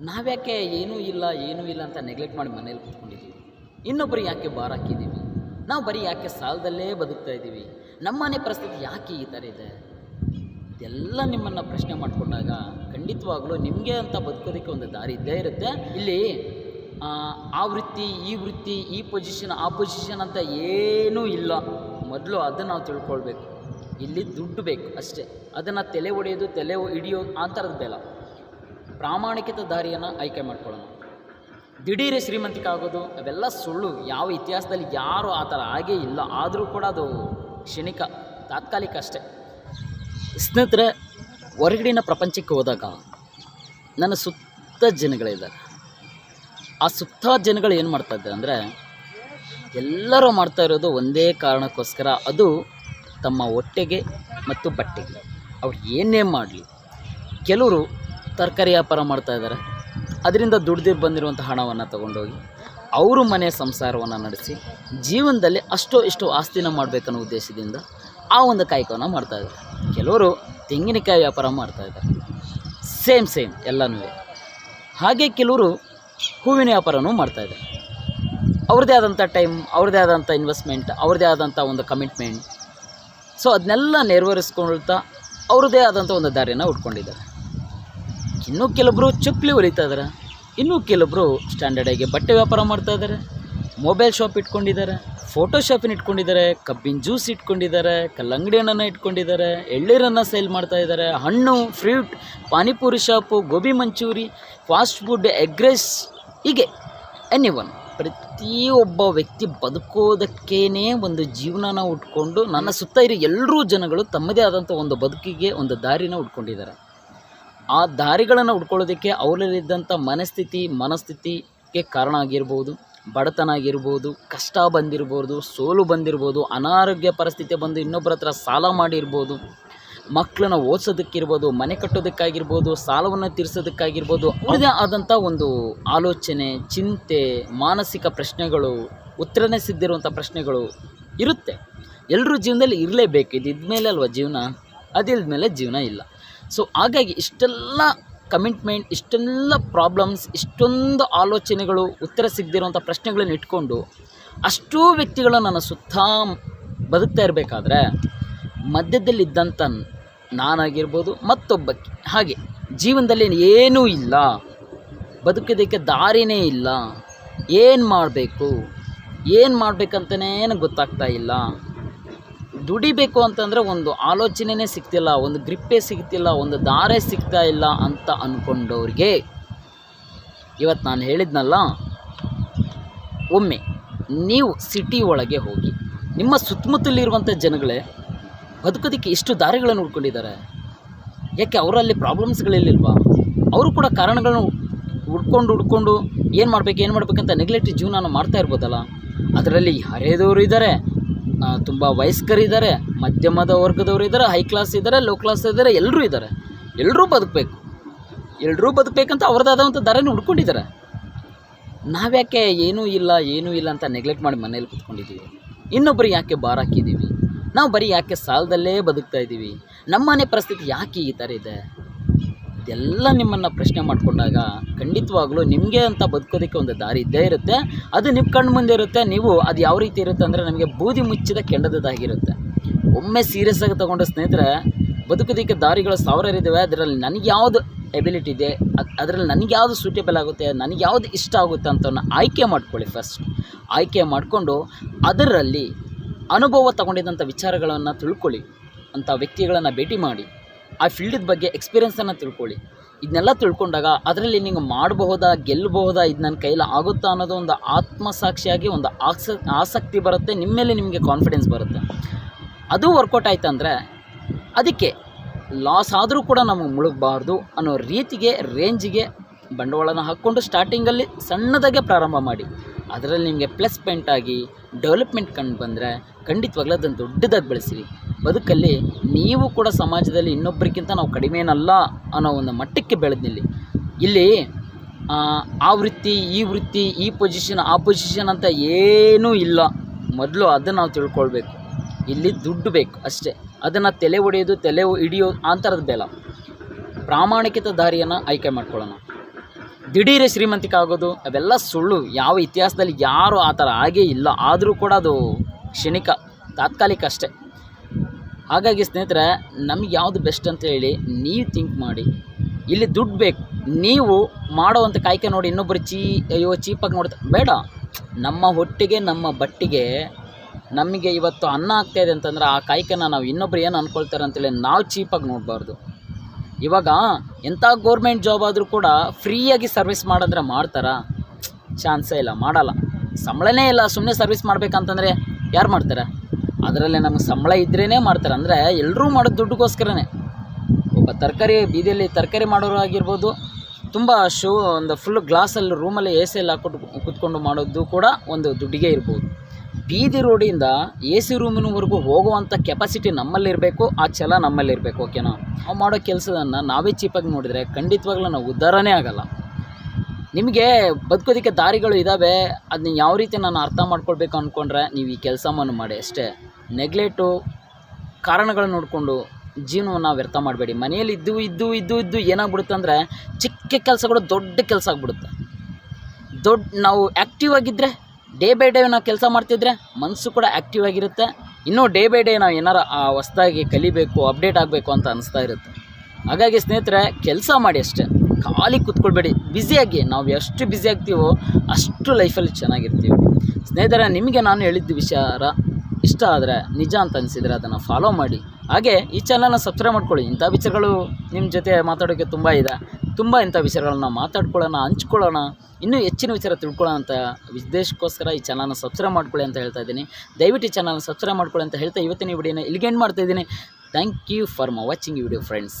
ನಾವ್ಯಾಕೆ ಏನೂ ಇಲ್ಲ ಏನೂ ಇಲ್ಲ ಅಂತ ನೆಗ್ಲೆಕ್ಟ್ ಮಾಡಿ ಮನೇಲಿ ಕೂತ್ಕೊಂಡಿದ್ದೀವಿ? ಇನ್ನೊಬ್ಬರು ಯಾಕೆ ಭಾರ ಹಾಕಿದ್ದೀವಿ ನಾವು ಬರೀ ಯಾಕೆ ಸಾಲದಲ್ಲೇ ಬದುಕ್ತಾ ಇದ್ದೀವಿ? ನಮ್ಮನೆ ಪರಿಸ್ಥಿತಿ ಯಾಕೆ ಈ ಥರ ಇದೆ? ಇದೆಲ್ಲ ನಿಮ್ಮನ್ನು ಪ್ರಶ್ನೆ ಮಾಡಿಕೊಂಡಾಗ ಖಂಡಿತವಾಗ್ಲೂ ನಿಮಗೆ ಅಂತ ಬದುಕೋದಕ್ಕೆ ಒಂದು ದಾರಿ ಇದ್ದೇ ಇರುತ್ತೆ. ಇಲ್ಲಿ ಆ, ವೃತ್ತಿ ಈ ವೃತ್ತಿ ಈ ಪೊಸಿಷನ್ ಆ ಪೊಸಿಷನ್ ಅಂತ ಏನೂ ಇಲ್ಲ. ಮೊದಲು ಅದನ್ನು ನಾವು ತಿಳ್ಕೊಳ್ಬೇಕು. ಇಲ್ಲಿ ದುಡ್ಡು ಬೇಕು ಅಷ್ಟೇ. ಅದನ್ನು ತಲೆ ಒಡೆಯೋದು ತಲೆ ಹಿಡಿಯೋದು ಆ ಥರದ್ದು ಪ್ರಾಮಾಣಿಕತೆ ದಾರಿಯನ್ನು ಆಯ್ಕೆ ಮಾಡ್ಕೊಳ್ಳೋಣ. ದಿಢೀರ್ ಶ್ರೀಮಂತಿಕೆ ಆಗೋದು, ಅವೆಲ್ಲ ಸುಳ್ಳು. ಯಾವ ಇತಿಹಾಸದಲ್ಲಿ ಯಾರು ಆ ಥರ ಆಗೇ ಇಲ್ಲ. ಆದರೂ ಕೂಡ ಅದು ಕ್ಷಣಿಕ, ತಾತ್ಕಾಲಿಕ ಅಷ್ಟೇ. ಸ್ನೇಹಿತರೆ, ಹೊರಗಡಿನ ಪ್ರಪಂಚಕ್ಕೆ ಹೋದಾಗ ನನ್ನ ಸುತ್ತ ಜನಗಳಿದ್ದಾರೆ ಆ ಸುತ್ತ ಜನಗಳು ಏನು ಮಾಡ್ತಾ ಇದ್ದಾರೆ ಅಂದರೆ, ಎಲ್ಲರೂ ಮಾಡ್ತಾ ಇರೋದು ಒಂದೇ ಕಾರಣಕ್ಕೋಸ್ಕರ. ಅದು ತಮ್ಮ ಹೊಟ್ಟೆಗೆ ಮತ್ತು ಬಟ್ಟೆಗೆ. ಅವ್ರು ಏನೇ ಮಾಡಲಿ. ಕೆಲವರು ತರಕಾರಿ ವ್ಯಾಪಾರ ಮಾಡ್ತಾ ಇದ್ದಾರೆ. ಅದರಿಂದ ದುಡ್ದು ಬಂದಿರುವಂಥ ಹಣವನ್ನು ತಗೊಂಡೋಗಿ ಅವರು ಮನೆ ಸಂಸಾರವನ್ನು ನಡೆಸಿ ಜೀವನದಲ್ಲಿ ಅಷ್ಟೋ ಇಷ್ಟೋ ಆಸ್ತಿನ ಮಾಡಬೇಕನ್ನೋ ಉದ್ದೇಶದಿಂದ ಆ ಒಂದು ಕಾಯಕವನ್ನು ಮಾಡ್ತಾ ಇದ್ದಾರೆ. ಕೆಲವರು ತೆಂಗಿನಕಾಯಿ ವ್ಯಾಪಾರ ಮಾಡ್ತಾ ಇದ್ದಾರೆ. ಸೇಮ್ ಸೇಮ್ ಎಲ್ಲನೂ ಹಾಗೆ ಕೆಲವರು ಹೂವಿನ ವ್ಯಾಪಾರನೂ ಮಾಡ್ತಾ ಇದ್ದಾರೆ. ಅವ್ರದ್ದೇ ಆದಂಥ ಟೈಮ್ ಅವ್ರದ್ದೇ ಆದಂಥ ಇನ್ವೆಸ್ಟ್ಮೆಂಟ್ ಅವ್ರದ್ದೇ ಆದಂಥ ಒಂದು ಕಮಿಟ್ಮೆಂಟ್ ಸೊ ಅದನ್ನೆಲ್ಲ ನೆರವೇರಿಸ್ಕೊಳ್ತಾ ಅವ್ರದ್ದೇ ಆದಂಥ ಒಂದು ದಾರಿಯನ್ನು ಉಟ್ಕೊಂಡಿದ್ದಾರೆ ಇನ್ನೂ ಕೆಲವೊಬ್ಬರು ಚಪ್ಪಲಿ ಹೊಲಿತಾ ಇದ್ದಾರೆ ಇನ್ನೂ ಕೆಲವೊಬ್ಬರು ಸ್ಟ್ಯಾಂಡರ್ಡಾಗಿ ಬಟ್ಟೆ ವ್ಯಾಪಾರ ಮಾಡ್ತಾ ಇದ್ದಾರೆ ಮೊಬೈಲ್ ಶಾಪ್ ಇಟ್ಕೊಂಡಿದ್ದಾರೆ ಫೋಟೋ ಶಾಪಿನ ಇಟ್ಕೊಂಡಿದ್ದಾರೆ ಕಬ್ಬಿನ ಜ್ಯೂಸ್ ಇಟ್ಕೊಂಡಿದ್ದಾರೆ ಕಲ್ಲಂಗಡಿ ಹಣ್ಣನ್ನು ಇಟ್ಕೊಂಡಿದ್ದಾರೆ ಎಳ್ಳೀರನ್ನು ಸೇಲ್ ಮಾಡ್ತಾ ಇದ್ದಾರೆ ಹಣ್ಣು fruit panipuri shop gobi manchurian fast food egg rice ಹೀಗೆ ಎನಿ ಒನ್ ಪ್ರತಿಯೊಬ್ಬ ವ್ಯಕ್ತಿ ಬದುಕೋದಕ್ಕೇನೆ ಒಂದು ಜೀವನನ ಉಟ್ಕೊಂಡು, ನನ್ನ ಸುತ್ತ ಇರೋ ಎಲ್ಲರೂ ಜನಗಳು ತಮ್ಮದೇ ಆದಂಥ ಒಂದು ಬದುಕಿಗೆ, ಒಂದು ದಾರಿನ ಉಟ್ಕೊಂಡಿದ್ದಾರೆ ಆ ದಾರಿಗಳನ್ನು ಹುಡ್ಕೊಳ್ಳೋದಕ್ಕೆ ಅವರಲ್ಲಿದ್ದಂಥ ಮನಸ್ಥಿತಿ, ಮನಸ್ಥಿತಿಗೆ ಕಾರಣ ಆಗಿರ್ಬೋದು ಬಡತನ ಆಗಿರ್ಬೋದು ಕಷ್ಟ ಬಂದಿರ್ಬೋದು, ಸೋಲು ಬಂದಿರ್ಬೋದು, ಅನಾರೋಗ್ಯ ಪರಿಸ್ಥಿತಿ ಬಂದು ಇನ್ನೊಬ್ಬರ ಹತ್ರ ಸಾಲ ಮಾಡಿರ್ಬೋದು ಮಕ್ಕಳನ್ನ ಓದಿಸೋದಕ್ಕಿರ್ಬೋದು, ಮನೆ ಕಟ್ಟೋದಕ್ಕಾಗಿರ್ಬೋದು, ಸಾಲವನ್ನು ತೀರಿಸೋದಕ್ಕಾಗಿರ್ಬೋದು ಅವ್ರದೇ ಆದಂಥ ಒಂದು ಆಲೋಚನೆ, ಚಿಂತೆ, ಮಾನಸಿಕ ಪ್ರಶ್ನೆಗಳು, ಉತ್ತರನೇ ಸಿದ್ಧಿರುವಂಥ ಪ್ರಶ್ನೆಗಳು ಇರುತ್ತೆ. ಎಲ್ಲರೂ ಜೀವನದಲ್ಲಿ ಇರಲೇಬೇಕು. ಇದು ಇದ್ಮೇಲೆ ಅಲ್ವಾ ಜೀವನ? ಅದಿಲ್ದ ಮೇಲೆ ಜೀವನ ಇಲ್ಲ. ಸೊ ಹಾಗಾಗಿ ಇಷ್ಟೆಲ್ಲ ಕಮಿಟ್ಮೆಂಟ್ ಇಷ್ಟೆಲ್ಲ ಪ್ರಾಬ್ಲಮ್ಸ್ ಇಷ್ಟೊಂದು ಆಲೋಚನೆಗಳು, ಉತ್ತರ ಸಿಗದಿರುವಂಥ ಪ್ರಶ್ನೆಗಳನ್ನು ಇಟ್ಕೊಂಡು ಅಷ್ಟೂ ವ್ಯಕ್ತಿಗಳು ನನ್ನ ಸುತ್ತ ಬದುಕ್ತಾ ಇರಬೇಕಾದ್ರೆ ಮಧ್ಯದಲ್ಲಿದ್ದಂಥ ನಾನಾಗಿರ್ಬೋದು ಮತ್ತೊಬ್ಬಕ್ಕೆ. ಹಾಗೆ ಜೀವನದಲ್ಲಿ ಏನೂ ಇಲ್ಲ, ಬದುಕೋದಕ್ಕೆ ದಾರಿನೇ ಇಲ್ಲ, ಏನು ಮಾಡಬೇಕು, ಏನು ಮಾಡಬೇಕಂತನೇ ಗೊತ್ತಾಗ್ತಾ ಇಲ್ಲ. ದುಡಿಬೇಕು ಅಂತಂದರೆ ಒಂದು ಆಲೋಚನೆನೇ ಸಿಗ್ತಿಲ್ಲ, ಒಂದು ಗ್ರಿಪ್ಪೇ ಸಿಗ್ತಿಲ್ಲ, ಒಂದು ದಾರೆ ಸಿಗ್ತಾ ಇಲ್ಲ ಅಂತ ಅಂದ್ಕೊಂಡವ್ರಿಗೆ ಇವತ್ತು ನಾನು ಹೇಳಿದ್ನಲ್ಲ, ಒಮ್ಮೆ ನೀವು ಸಿಟಿ ಒಳಗೆ ಹೋಗಿ, ನಿಮ್ಮ ಸುತ್ತಮುತ್ತಲಿರುವಂಥ ಜನಗಳೇ ಬದುಕೋದಕ್ಕೆ ಇಷ್ಟು ದಾರಿಗಳನ್ನು ಹುಡ್ಕೊಂಡಿದ್ದಾರೆ. ಯಾಕೆ ಅವರಲ್ಲಿ ಪ್ರಾಬ್ಲಮ್ಸ್ಗಳಿಲ್ಲಿಲ್ವಾ? ಅವರು ಕೂಡ ಕಾರಣಗಳನ್ನು ಹುಡ್ಕೊಂಡು ಹುಡ್ಕೊಂಡು ಏನು ಮಾಡ್ಬೇಕು, ಏನು ಮಾಡಬೇಕಂತ ನೆಗ್ಲೆಕ್ಟ್ ಜೀವನ ಮಾಡ್ತಾ ಇರ್ಬೋದಲ್ಲ? ಅದರಲ್ಲಿ ಹರೆಯದವರು ಇದ್ದಾರೆ ತುಂಬ ವಯಸ್ಕರಿದ್ದಾರೆ ಮಧ್ಯಮದ ವರ್ಗದವರು ಇದ್ದಾರೆ ಹೈ ಕ್ಲಾಸ್ ಇದ್ದಾರೆ ಲೋ ಕ್ಲಾಸ್ ಇದ್ದಾರೆ ಎಲ್ಲರೂ ಇದ್ದಾರೆ ಎಲ್ಲರೂ ಬದುಕಬೇಕು. ಎಲ್ಲರೂ ಬದುಕಬೇಕಂತ ಅವ್ರದ್ದಾದಂಥ ದಾರಿನ ಹುಡ್ಕೊಂಡಿದ್ದಾರೆ ನಾವ್ಯಾಕೆ ಏನೂ ಇಲ್ಲ ಏನೂ ಇಲ್ಲ ಅಂತ ನೆಗ್ಲೆಕ್ಟ್ ಮಾಡಿ ಮನೇಲಿ ಕೂತ್ಕೊಂಡಿದ್ದೀವಿ ಇನ್ನೊಬ್ಬರು ಯಾಕೆ ಬಾರ್ ಹಾಕಿದ್ದೀವಿ ನಾವು ಬರೀ ಯಾಕೆ ಸಾಲದಲ್ಲೇ ಬದುಕ್ತಾ ಇದ್ದೀವಿ ನಮ್ಮನೆ ಪರಿಸ್ಥಿತಿ ಯಾಕೆ ಈ ಥರ ಇದೆ? ಇದೆಲ್ಲ ನಿಮ್ಮನ್ನು ಪ್ರಶ್ನೆ ಮಾಡಿಕೊಂಡಾಗ ಖಂಡಿತವಾಗ್ಲೂ ನಿಮಗೆ ಅಂತ ಬದುಕೋದಕ್ಕೆ ಒಂದು ದಾರಿ ಇದ್ದೇ ಇರುತ್ತೆ. ಅದು ನಿಮ್ಮ ಕಣ್ಣು ಮುಂದೆ ಇರುತ್ತೆ, ನೀವು ಅದು ಯಾವ ರೀತಿ ಇರುತ್ತೆ ಅಂದರೆ ನಮಗೆ ಬೂದಿ ಮುಚ್ಚಿದ ಕೆಂಡದಾಗಿರುತ್ತೆ ಒಮ್ಮೆ ಸೀರಿಯಸ್ ಆಗಿ ತೊಗೊಂಡು ಸ್ನೇಹಿತರೆ, ಬದುಕೋದಕ್ಕೆ ದಾರಿಗಳು ಸಾವಿರ ಅದರಲ್ಲಿ ನನಗೆ ಯಾವುದು ಎಬಿಲಿಟಿ ಇದೆ, ಅದು ಅದರಲ್ಲಿ ನನಗೆ ಯಾವುದು ಸೂಟೇಬಲ್ ಆಗುತ್ತೆ, ನನಗೆ ಯಾವುದು ಇಷ್ಟ ಆಗುತ್ತೆ ಅಂತ ಆಯ್ಕೆ ಮಾಡ್ಕೊಳ್ಳಿ ಫಸ್ಟ್ ಆಯ್ಕೆ ಮಾಡಿಕೊಂಡು ಅದರಲ್ಲಿ ಅನುಭವ ತಗೊಂಡಿದ್ದಂಥ ವಿಚಾರಗಳನ್ನು ತಿಳ್ಕೊಳ್ಳಿ. ಅಂಥ ವ್ಯಕ್ತಿಗಳನ್ನು ಭೇಟಿ ಮಾಡಿ. ಆ ಫೀಲ್ಡಿದ ಬಗ್ಗೆ ಎಕ್ಸ್ಪೀರಿಯನ್ಸನ್ನು ತಿಳ್ಕೊಳ್ಳಿ. ಇದನ್ನೆಲ್ಲ ತಿಳ್ಕೊಂಡಾಗ ಅದರಲ್ಲಿ ನೀವು ಮಾಡಬಹುದಾ ಗೆಲ್ಲಬಹುದಾ ಇದು ನನ್ನ ಕೈಲಿ ಆಗುತ್ತಾ ಅನ್ನೋದು ಒಂದು ಆತ್ಮಸಾಕ್ಷಿಯಾಗಿ ಒಂದು ಆಸ, ಆಸಕ್ತಿ ಬರುತ್ತೆ ನಿಮ್ಮ ಮೇಲೆ ನಿಮಗೆ ಕಾನ್ಫಿಡೆನ್ಸ್ ಬರುತ್ತೆ. ಅದು ವರ್ಕೌಟ್ ಆಯ್ತಂದರೆ ಅದಕ್ಕೆ ಲಾಸ್ ಆದರೂ ಕೂಡ ನಮಗೆ ಮುಳುಗಬಾರ್ದು ಅನ್ನೋ ರೀತಿಗೆ ರೇಂಜಿಗೆ ಬಂಡವಾಳನ ಹಾಕ್ಕೊಂಡು ಸ್ಟಾರ್ಟಿಂಗಲ್ಲಿ ಸಣ್ಣದಾಗೆ ಪ್ರಾರಂಭ ಮಾಡಿ. ಅದರಲ್ಲಿ ನಿಮಗೆ ಪ್ಲಸ್ ಪಾಯಿಂಟ್ ಆಗಿ ಡೆವಲಪ್ಮೆಂಟ್ ಕಂಡು ಬಂದರೆ ಖಂಡಿತವಾಗ್ಲೂ ಅದನ್ನು ದೊಡ್ಡದಾಗಿ ಬೆಳೆಸಿರಿ ಬದುಕಲ್ಲಿ ನೀವು ಕೂಡ ಸಮಾಜದಲ್ಲಿ ಇನ್ನೊಬ್ಬರಿಗಿಂತ ನಾವು ಕಡಿಮೆನಲ್ಲ ಅನ್ನೋ ಒಂದು ಮಟ್ಟಕ್ಕೆ ಬೆಳೆದ್ನಿಲ್ಲಿ. ಇಲ್ಲಿ ಆ, ವೃತ್ತಿ ಈ ವೃತ್ತಿ ಈ ಪೊಸಿಷನ್ ಆ ಪೊಸಿಷನ್ ಅಂತ ಏನೂ ಇಲ್ಲ. ಮೊದಲು ಅದನ್ನು ನಾವು ತಿಳ್ಕೊಳ್ಬೇಕು. ಇಲ್ಲಿ ದುಡ್ಡು ಬೇಕು ಅಷ್ಟೇ. ಅದನ್ನು ತಲೆ ಒಡೆಯೋದು ತಲೆ ಹಿಡಿಯೋ ಆ ಥರದ ಬೇಲ ಪ್ರಾಮಾಣಿಕತ ದಾರಿಯನ್ನು ಆಯ್ಕೆ ಮಾಡ್ಕೊಳ್ಳೋಣ. ದಿಢೀರೇ ಶ್ರೀಮಂತಿಕೆ ಆಗೋದು ಅವೆಲ್ಲ ಸುಳ್ಳು. ಯಾವ ಇತಿಹಾಸದಲ್ಲಿ ಯಾರು ಆ ಥರ ಆಗೇ ಇಲ್ಲ. ಆದರೂ ಕೂಡ ಅದು ಕ್ಷಣಿಕ ತಾತ್ಕಾಲಿಕ ಅಷ್ಟೇ ಹಾಗಾಗಿ ಸ್ನೇಹಿತರೆ, ನಮ್ಗೆ ಯಾವುದು ಬೆಸ್ಟ್ ಅಂತ ಹೇಳಿ ನೀವು ಥಿಂಕ್ ಮಾಡಿ. ಇಲ್ಲಿ ದುಡ್ಡು ಬೇಕು. ನೀವು ಮಾಡೋವಂಥ ಕಾಯ್ಕೆ ನೋಡಿ ಇನ್ನೊಬ್ಬರು ಚೀ, ಅಯ್ಯೋ ಚೀಪಾಗಿ ನೋಡ್ತಾ, ಬೇಡ. ನಮ್ಮ ಹೊಟ್ಟಿಗೆ, ನಮ್ಮ ಬಟ್ಟಿಗೆ ನಮಗೆ ಇವತ್ತು ಅನ್ನ ಆಗ್ತಾ ಇದೆ ಅಂತಂದ್ರೆ ಆ ಕಾಯ್ಕೆನ ನಾವು ಇನ್ನೊಬ್ರು ಏನು ಅಂದ್ಕೊಳ್ತಾರೆ ಅಂತೇಳಿ ನಾವು ಚೀಪಾಗಿ ನೋಡಬಾರ್ದು. ಇವಾಗ ಎಂಥ ಗೌರ್ಮೆಂಟ್ ಜಾಬ್ ಆದರೂ ಕೂಡ ಫ್ರೀಯಾಗಿ ಸರ್ವಿಸ್ ಮಾಡಿದ್ರೆ ಮಾಡ್ತಾರಾ? ಚಾನ್ಸೇ ಇಲ್ಲ, ಮಾಡಲ್ಲ. ಸಂಬಳನೇ ಇಲ್ಲ ಸುಮ್ಮನೆ ಸರ್ವಿಸ್ ಮಾಡ್ಬೇಕಂತಂದರೆ ಯಾರು ಮಾಡ್ತಾರೆ? ಅದರಲ್ಲೇ ನಮಗೆ ಸಂಬಳ ಇದ್ರೇ ಮಾಡ್ತಾರೆ. ಅಂದರೆ ಎಲ್ಲರೂ ಮಾಡೋದು ದುಡ್ಡುಗೋಸ್ಕರನೇ. ಒಬ್ಬ ತರಕಾರಿ ಬೀದಿಯಲ್ಲಿ ತರಕಾರಿ ಮಾಡೋರು ಆಗಿರ್ಬೋದು, ತುಂಬ ಶೂ, ಒಂದು ಫುಲ್ ಗ್ಲಾಸಲ್ಲಿ ರೂಮಲ್ಲಿ ಎ ಸಿ ಎಲ್ಲ ಹಾಕೊಟ್ಟು ಕುತ್ಕೊಂಡು ಮಾಡೋದು ಕೂಡ ಒಂದು ದುಡ್ಡಿಗೆ ಇರ್ಬೋದು. ಬೀದಿ ರೋಡಿಂದ ಎ ಸಿ ರೂಮಿನವರೆಗೂ ಹೋಗುವಂಥ ಕೆಪಾಸಿಟಿ ನಮ್ಮಲ್ಲಿರಬೇಕು, ಆ ಛಲ ನಮ್ಮಲ್ಲಿರಬೇಕು ಓಕೆನಾ ನಾವು ಮಾಡೋ ಕೆಲಸದನ್ನು ನಾವೇ ಚೀಪಾಗಿ ನೋಡಿದರೆ ಖಂಡಿತವಾಗ್ಲೂ ನಾವು ಉದ್ಧಾರನೇ ಆಗಲ್ಲ. ನಿಮಗೆ ಬದುಕೋದಕ್ಕೆ ದಾರಿಗಳು ಇದ್ದಾವೆ ಅದನ್ನ ಯಾವ ರೀತಿ ನಾನು ಅರ್ಥ ಮಾಡ್ಕೊಳ್ಬೇಕು ಅಂದ್ಕೊಂಡ್ರೆ ನೀವು ಈ ಕೆಲಸವನ್ನು ಮಾಡಿ ಅಷ್ಟೇ. ನೆಗ್ಲೆಟು ಕಾರಣಗಳನ್ನ ನೋಡಿಕೊಂಡು ಜೀವನವನ್ನು ವ್ಯರ್ಥ ಮಾಡಬೇಡಿ. ಮನೆಯಲ್ಲಿ ಇದ್ದು ಇದ್ದು ಇದ್ದು ಇದ್ದು ಏನಾಗ್ಬಿಡುತ್ತೆ ಅಂದರೆ ಚಿಕ್ಕ ಕೆಲಸಗಳು ದೊಡ್ಡ ಕೆಲಸ ಆಗ್ಬಿಡುತ್ತೆ. ದೊಡ್ಡ ನಾವು ಆ್ಯಕ್ಟಿವ್ ಆಗಿದ್ದರೆ ಡೇ ಬೈ ಡೇ ನಾವು ಕೆಲಸ ಮಾಡ್ತಿದ್ರೆ ಮನಸ್ಸು ಕೂಡ ಆ್ಯಕ್ಟಿವ್ ಆಗಿರುತ್ತೆ. ಇನ್ನೂ ಡೇ ಬೈ ಡೇ ನಾವು ಏನಾರು, ಆ, ಹೊಸ್ದಾಗಿ ಕಲಿಬೇಕು ಅಪ್ಡೇಟ್ ಆಗಬೇಕು ಅಂತ ಅನಿಸ್ತಾ ಇರುತ್ತೆ. ಹಾಗಾಗಿ ಸ್ನೇಹಿತರೆ, ಕೆಲಸ ಮಾಡಿ ಅಷ್ಟೇ. ಖಾಲಿ ಕೂತ್ಕೊಳ್ಬೇಡಿ. ಬ್ಯುಸಿಯಾಗಿ ನಾವು ಎಷ್ಟು ಬ್ಯುಸಿ ಆಗ್ತೀವೋ ಅಷ್ಟು ಲೈಫಲ್ಲಿ ಚೆನ್ನಾಗಿರ್ತೀವಿ. ಸ್ನೇಹಿತರೆ, ನಿಮಗೆ ನಾನು ಹೇಳಿದ್ದ ವಿಚಾರ ಇಷ್ಟ ಆದರೆ, ನಿಜ ಅಂತ ಅನಿಸಿದರೆ ಅದನ್ನು ಫಾಲೋ ಮಾಡಿ. ಹಾಗೆ ಈ ಚಾನಲ್ನ ಸಬ್ಸ್ಕ್ರೈಬ್ ಮಾಡ್ಕೊಳ್ಳಿ. ಇಂಥ ವಿಚಾರಗಳು ನಿಮ್ಮ ಜೊತೆ ಮಾತಾಡೋಕ್ಕೆ ತುಂಬ ಇದೆ. ತುಂಬ ಇಂಥ ವಿಚಾರಗಳನ್ನ ಮಾತಾಡ್ಕೊಳ್ಳೋಣ, ಹಂಚ್ಕೊಳ್ಳೋಣ. ಇನ್ನೂ ಹೆಚ್ಚಿನ ವಿಚಾರ ತಿಳ್ಕೊಳ್ಳೋಣ ಅಂತ ಉದ್ದೇಶಕ್ಕೋಸ್ಕರ ಈ ಚಾನಲ್ನ ಸಬ್ಸ್ಕ್ರೈಬ್ ಮಾಡ್ಕೊಳ್ಳಿ ಅಂತ ಹೇಳ್ತಾ ಇದ್ದೀನಿ. ದಯವಿಟ್ಟು ಈ ಚಾನಲ್ನ ಸಬ್ಸ್ಕ್ರೈಬ್ ಮಾಡ್ಕೊಳ್ಳಿ ಅಂತ ಹೇಳ್ತಾ ಇವತ್ತಿನ ವಿಡಿಯೋನ ಇಲ್ಲಿಗೆ ಎಂಡ್ ಮಾಡ್ತಾ ಇದ್ದೀನಿ. Thank you for my watching video friends